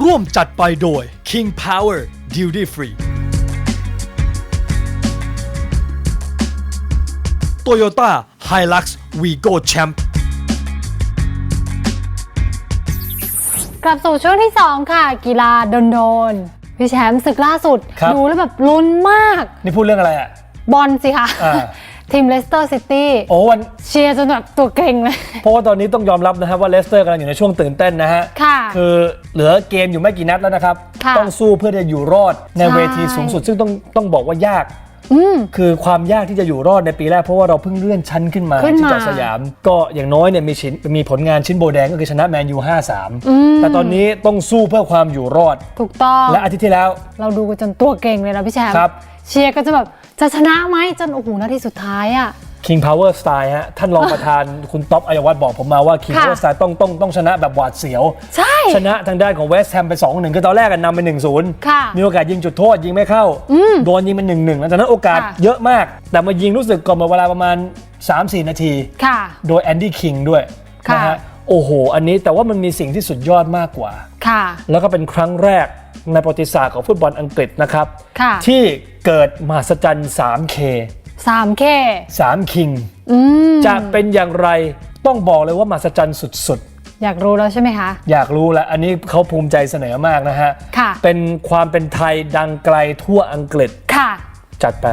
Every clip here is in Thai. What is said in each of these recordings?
ร่วมจัดไปโดย King Power Duty Free Toyota Hilux Vigo Champ กลับสู่ช่วงที่ 2 ค่ะ กีฬาโดนๆพี่แชมป์ศึกล่าสุด ครับ ดูแล้วแบบลุ้นมาก นี่พูดเรื่องอะไรอะ บอลสิคะ อ่า ทีมเลสเตอร์ซิตี้ โอ้วัน เชียร์จนแบบตัวเกร็งเลย เพราะว่าตอนนี้ต้องยอมรับนะครับว่าเลสเตอร์กำลังอยู่ในช่วงตื่นเต้นนะฮะค่ะคือเหลือเกมอยู่ไม่กี่นัดแล้วนะครับ ค่ะต้องสู้เพื่อจะอยู่รอดในใช่ เวทีสูงสุด ซึ่งต้องต้องบอกว่ายาก อืม คือความยากที่จะอยู่รอดในปีแรก เพราะว่าเราเพิ่งเลื่อนชั้นขึ้นมาขึ้นที่มาเจาะสยาม ก็อย่างน้อยเนี่ยมีชิ้นมีผลงานชิ้นโบแดงก็คือชนะแมนยูม5-3 แต่ตอนนี้ต้องสู้เพื่อความอยู่รอด ถูกต้อง และอาทิตย์ที่แล้ว เราดูกันจนตัวเกร็งเลยนะพี่แชมป์ครับ เชียร์ก็จะแบบจะชนะไหมจนโอ้โหนาทีสุดท้ายอะ King Power Style ฮะท่านรองประธาน คุณท็อปอัยวัฒน์บอกผมมาว่า King ค่ะ Power Style ต้องต้องต้องชนะแบบหวาดเสียว ใช่ ชนะทางด้านของเวสต์แฮมไป 2-1คือตอนแรกกันนำไป1-0ค่ะมีโอกาสยิงจุดโทษยิงไม่เข้า โดนยิงเป็น1-1หลังจากนั้นโอกาสค่ะ เยอะมาก แต่มายิงรู้สึกก่อนหมดเวลาประมาณ 3-4 นาที ค่ะ โดยแอนดี้คิงด้วยค่ะ นะฮะโอ้โห อันนี้แต่ว่ามันมีสิ่งที่สุดยอดมากกว่า ค่ะ แล้วก็เป็นครั้งแรกในประวัติศาสตร์ของฟุตบอลอังกฤษนะครับ ค่ะ ที่เกิดมหัศจรรย์ 3K 3K 3 King อืมจะเป็นอย่างไรต้องบอกเลยว่ามหัศจรรย์สุดอยากรู้แล้วใช่ไหมคะ ๆ อยากรู้แล้วอันนี้เขาภูมิใจเสนอมากนะฮะ ค่ะ เป็นความเป็นไทยดังไกลทั่วอังกฤษค่ะ จัดไป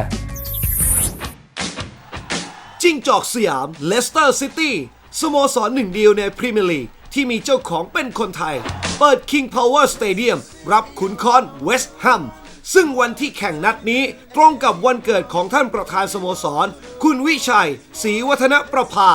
จิ้งจอกสยามเลสเตอร์ซิตี้สโมสรหนึ่งเดียวในพรีเมียร์ลีกที่มีเจ้าของเป็นคนไทย เปิด King Power Stadium รับขุนคอนเวสต์แฮม ซึ่งวันที่แข่งนัดนี้ตรงกับวันเกิดของท่านประธานสโมสร คุณวิชัยศรีวัฒนประภา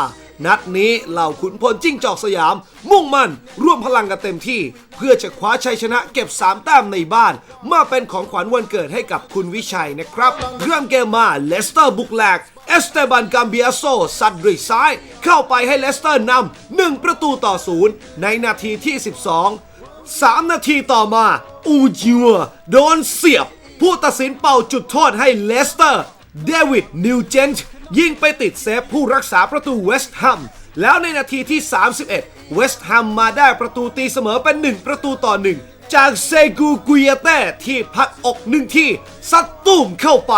นัดนี้เหล่าขุนพลจิ้งจอกสยาม มุ่งมั่น ร่วมพลังกันเต็มที่ เพื่อจะคว้าชัยชนะเก็บ 3 แต้มในบ้าน มาเป็นของขวัญวันเกิดให้กับคุณวิชัยนะครับเริ่มเกมมาเลสเตอร์บุกแหลกเอสเตบันกัมเบียโซซัดด้วยซ้าย เข้าไปให้เลสเตอร์นำหนึ่งประตูต่อศูนย์ในนาทีที่ 12 3 นาทีต่อมา อูจิวโดนเสียบ ผู้ตัดสินเป่าจุดโทษให้เลสเตอร์ เดวิด นิวเจนต์ยิงไปติดเซฟผู้รักษาประตูเวสต์แฮมแล้วในนาทีที่ 31 เวสต์แฮมมาได้ประตูตีเสมอเป็น 1 ประตูต่อ 1 จากเซกูกุยเต้ที่พักอกหนึ่งที่ซัดตุ้มเข้าไป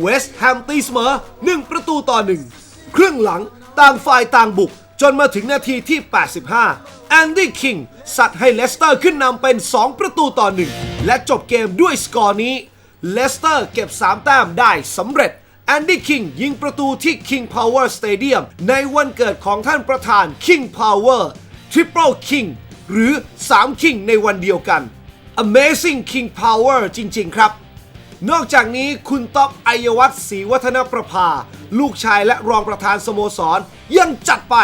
เวสต์แฮมตีเสมอ 1 ประตูต่อ 1 ครึ่งหลังต่างฝ่ายต่างบุกจนมาถึงนาทีที่ 85 แอนดี้คิงสัตว์ให้เลสเตอร์ขึ้นนำเป็น 2 ประตูต่อ 1 และจบเกมด้วยสกอร์นี้ เลสเตอร์เก็บ 3 แต้มได้สำเร็จแอนดี้คิงยิงประตูที่ King Power Stadium ในวันเกิดของท่านประธาน King Power Triple King หรือ 3 King ในวันเดียวกัน Amazing King Power จริง ๆ ครับ นอกจากนี้คุณต๊อบอัยวัฒน์ศรีวัฒนประภา ลูกชายและรองประธานสโมสร ยังจัดไป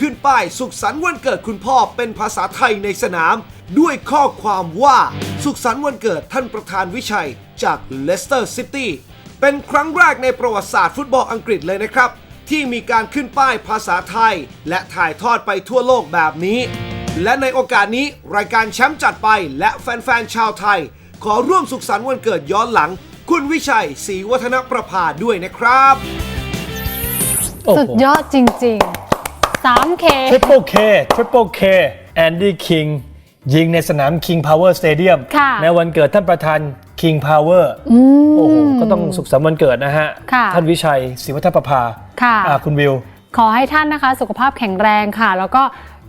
ขึ้นป้ายสุขสันต์วันเกิดคุณพ่อเป็นภาษาไทยในสนาม ด้วยข้อความว่า สุขสันต์วันเกิดท่านประธานวิชัยจากเลสเตอร์ซิตี้เป็นครั้งแรกในประวัติศาสตร์ฟุตบอลอังกฤษเลยนะครับ ที่มีการขึ้นป้ายภาษาไทย และถ่ายทอดไปทั่วโลกแบบนี้ และในโอกาสนี้รายการแชมป์จัดไปและแฟนๆชาวไทย ขอร่วมสุขสันต์วันเกิดย้อนหลัง คุณวิชัยศรีวัฒนประภาด้วยนะครับ สุดยอดจริงๆ 3K Triple K Triple K แอนดี้คิงยิงในสนาม King Power Stadium ค่ะในวันเกิดท่านประธาน King Power โอ้โหก็ต้องสุขสันต์วันเกิดนะฮะค่ะท่านวิชัยศรีวัฒนประภาค่ะอ่าคุณวิว ขอให้ท่านนะคะสุขภาพแข็งแรงค่ะ แล้วก็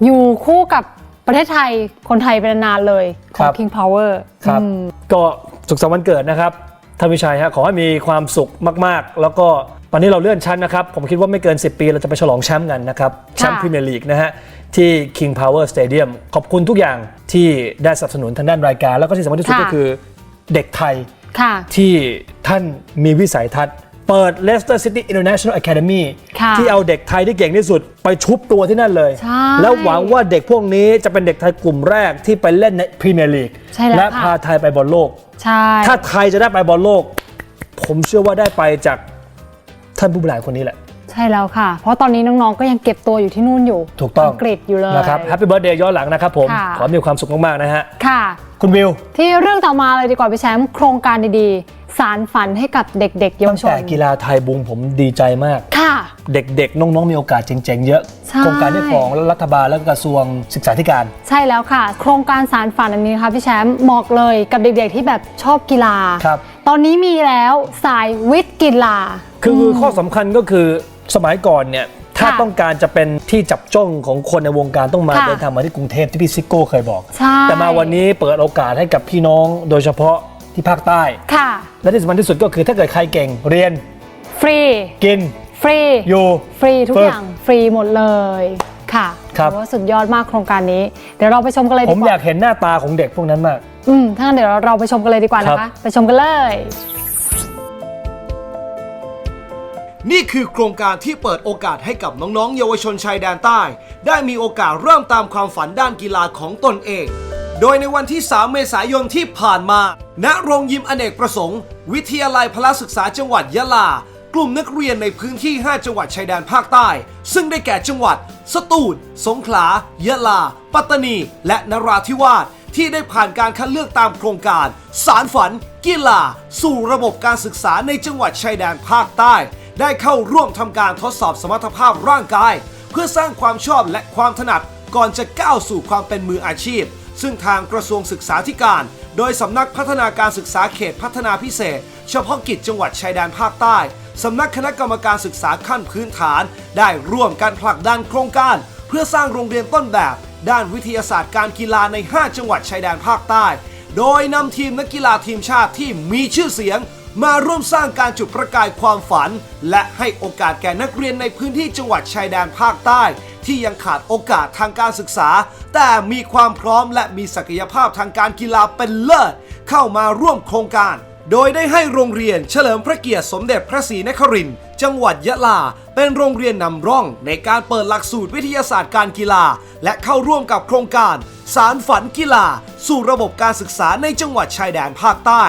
อยู่คู่กับประเทศไทยคนไทยเป็นนานๆเลยขครัองบ King Power ครับอืมก็สุขสันต์วันเกิดนะครับท่านวิชัยฮะขอให้มีความสุขมาก ๆ แล้วก็ ตอนนี้เราเลื่อนชั้นนะครับ ผมคิดว่าไม่เกิน 10 ปี เราจะไปฉลองแชมป์กันนะครับแชมป์พรีเมียร์ลีกนะฮะ ที่ King Power Stadium ขอบคุณทุกอย่างที่ได้สนับสนุนทางด้านรายการ แล้วก็ที่สำคัญที่สุดค่ะก็คือเด็กไทยค่ะที่ท่านมีวิสัยทัศน์ เปิด Leicester City International Academy ค่ะที่เอาเด็กไทยที่เก่งที่สุดไปชุบตัวที่นั่นเลยใช่แล้วหวังว่าเด็กพวกนี้จะเป็นเด็กไทยกลุ่มแรกที่ไปเล่นในพรีเมียร์ลีกใช่แล้วและค่ะพาไทยไปบอลโลกใช่ถ้าไทยจะได้ไปบอลโลก ผมเชื่อว่าได้ไปจาก ท่านผู้บริหารคนนี้แหละ ใช่แล้วค่ะ เพราะตอนนี้น้องๆก็ยังเก็บตัวอยู่ที่นู่นอยู่ถูกต้องอังกฤษอยู่เลย นะครับแฮปปี้เบิร์ดเดย์ย้อนหลังนะครับผม ค่ะ ขอให้มีความสุขมาก ๆ นะฮะ ค่ะ คุณวิว ที่เรื่องต่อมาเลยดีกว่าพี่แชมป์โครงการดีๆ สารฝันให้กับเด็กๆเยาวตั้งชนแต่กีฬาไทยบุงผมดีใจมาก ค่ะ เด็ก ๆ น้อง ๆ มีโอกาสเจ๋ง ๆ เยอะ ใช่ โครงการนี้ของรัฐบาลและกระทรวงศึกษาธิการ ใช่แล้วค่ะ โครงการสารฝันอันนี้ค่ะพี่แชมป์เหมาะเลยกับเด็กๆที่แบบชอบกีฬา ครับ ตอนนี้มีแล้วสายวิทย์กีฬา คืออข้อสำคัญก็คือสมัยก่อนเนี่ยถ้าค่ะต้องการจะเป็นที่จับจ้องของคนในวงการต้องมาค่ะเดินทางมาที่กรุงเทพที่พี่ซิโก้เคยบอกใช่แต่มาวันนี้เปิดโอกาสให้กับพี่น้องโดยเฉพาะที่ภาคใต้ค่ะและที่สำคัญที่สุดก็คือถ้าเกิดใครเก่งเรียน ฟรี กิน ฟรี อยู่ ฟรีทุกฝึกอย่างฟรีหมดเลยค่ะครับถือว่าสุดยอดมากโครงการนี้ เดี๋ยวเราไปชมกันเลยผดีมกอยาว่ากเห็นหน้าตาของเด็กพวกนั้นมาก อืมถ้างั้นเดี๋ยวเราไปชมกันเลยดีกว่านะครัคะบไปชมกันเลย นี่คือโครงการที่เปิดโอกาสให้กับน้องๆ เยาวชนชายแดนใต้ ได้มีโอกาสเริ่มตามความฝันด้านกีฬาของตนเอง โดยในวันที่ 3 เมษายนที่ผ่านมา ณ โรงยิมอเนกประสงค์ วิทยาลัยพละศึกษาจังหวัดยะลา กลุ่มนักเรียนในพื้นที่ 5 จังหวัดชายแดนภาคใต้ ซึ่งได้แก่จังหวัด สตูล สงขลา ยะลา ปัตตานี และนราธิวาสที่ได้ผ่านการคัดเลือกตามโครงการ สารฝัน กีฬา สู่ระบบการศึกษาในจังหวัดชายแดนภาคใต้ ได้เข้าร่วมทำการทดสอบสมรรถภาพร่างกาย เพื่อสร้างความชอบและความถนัดก่อนจะก้าวสู่ความเป็นมืออาชีพ ซึ่งทางกระทรวงศึกษาธิการ โดยสำนักพัฒนาการศึกษาเขตพัฒนาพิเศษ เฉพาะกิจจังหวัดชายแดนภาคใต้สำนักคณะกรรมการศึกษาขั้นพื้นฐาน ได้ร่วมกันผลักดันโครงการ เพื่อสร้างโรงเรียนต้นแบบ ด้านวิทยาศาสตร์การกีฬาใน 5 จังหวัดชายแดนภาคใต้ โดยนำทีมนักกีฬาทีมชาติที่มีชื่อเสียง มาร่วมสร้างการจุดประกายความฝัน และให้โอกาสแก่นักเรียนในพื้นที่จังหวัดชายแดนภาคใต้ ที่ยังขาดโอกาสทางการศึกษา แต่มีความพร้อมและมีศักยภาพทางการกีฬาเป็นเลิศ เข้ามาร่วมโครงการโดยได้ให้โรงเรียนเฉลิมพระเกียรติสมเด็จพระศรีนครินทร์จังหวัดยะลา เป็นโรงเรียนนำร่องในการเปิดหลักสูตรวิทยาศาสตร์การกีฬา และเข้าร่วมกับโครงการ สารฝันกีฬา สู่ระบบการศึกษาในจังหวัดชายแดนภาคใต้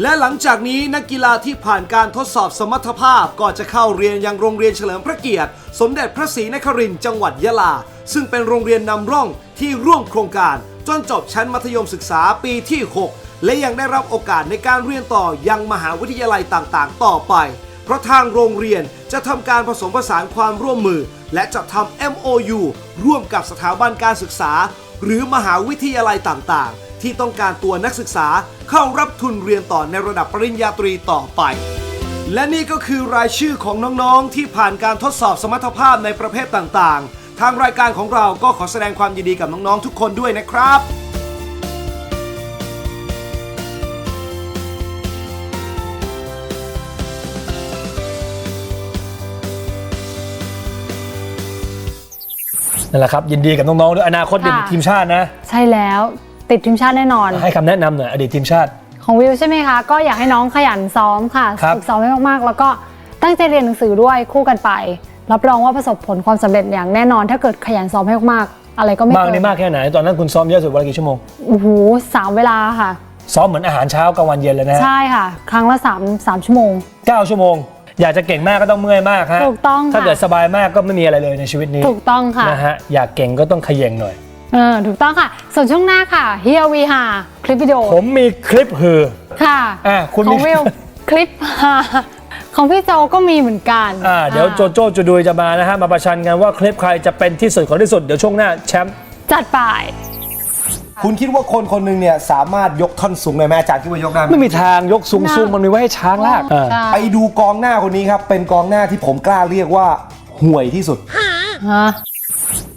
และหลังจากนี้นักกีฬาที่ผ่านการทดสอบสมรรถภาพก็จะเข้าเรียนยังโรงเรียนเฉลิมพระเกียรติ สมเด็จพระศรีนครินทร์จังหวัดยะลา ซึ่งเป็นโรงเรียนนำร่องที่ร่วมโครงการ จนจบชั้นมัธยมศึกษาปีที่ 6 และยังได้รับโอกาสในการเรียนต่อยังมหาวิทยาลัยต่างๆ ต่อไป เพราะทางโรงเรียนจะทำการผสมผสานความร่วมมือ และจะทำ MOU ร่วมกับสถาบันการศึกษา หรือมหาวิทยาลัยต่างๆ ที่ต้องการตัวนักศึกษาเข้ารับทุนเรียนต่อในระดับปริญญาตรีต่อไป และนี่ก็คือรายชื่อของน้องๆ ที่ผ่านการทดสอบสมรรถภาพในประเภทต่างๆ ทางรายการของเราก็ขอแสดงความยินดีกับน้องๆ ทุกคนด้วยนะครับนั่นแหละครับยินดีกับน้องๆด้วยอนาคตเป็นค่ะ ทีมชาตินะ ใช่แล้ว ติดทีมชาติแน่นอน ให้คำแนะนำหน่อยอดีตทีมชาติ ของวิวใช่ไหมคะ ก็อยากให้น้องขยันซ้อมค่ะครับ ฝึกซ้อมให้มากๆ แล้วก็ตั้งใจเรียนหนังสือด้วยคู่กันไป รับรองว่าประสบผลความสำเร็จอย่างแน่นอน ถ้าเกิดขยันซ้อมให้มากๆอะไรก็ไม่มากเกินี่มากแค่ไหน ตอนนั้นคุณซ้อมเยอะสุดวันละกี่ชั่วโมง โอ้โหสามเวลาค่ะ ซ้อมเหมือนอาหารเช้ากลางวันเย็นเลยนะฮะใช่ค่ะ ครั้งละสามสามชั่วโมง เก้าชั่วโมง อยากจะเก่งมากก็ต้องเมื่อยมากฮะถูกต้องค่ะ ถ้าเกิดสบายมากก็ไม่มีอะไรเลยในชีวิตนี้ถูกต้องค่ะ นะฮะอยากเก่งก็ต้องขย่งหน่อย เออถูกต้องค่ะ ส่วนช่วงหน้าค่ะ Here We Are คลิปวิดีโอผมมีคลิปฮือ ค่ะอะคุณของมี วิวคลิปของพี่โจก็มีเหมือนกันอ่าเดี๋ยวโจโจ้จูดุยจะมานะฮะมาประชันกันว่าคลิปใครจะเป็นที่สุดของที่สุดเดี๋ยวช่วงหน้าแชมป์จัดไป คุณคิดว่าคนคนหนึ่งเนี่ยสามารถยกท่อนสูงได้ไหมอาจารย์คิดว่ายกได้ไหมไม่มีทางยกสูงสูงมันมีไว้ให้ช้างลากอ่าใช่ไปดูกองหน้าคนนี้ครับ เป็นกองหน้าที่ผมกล้าเรียกว่าห่วยที่สุด ฮะ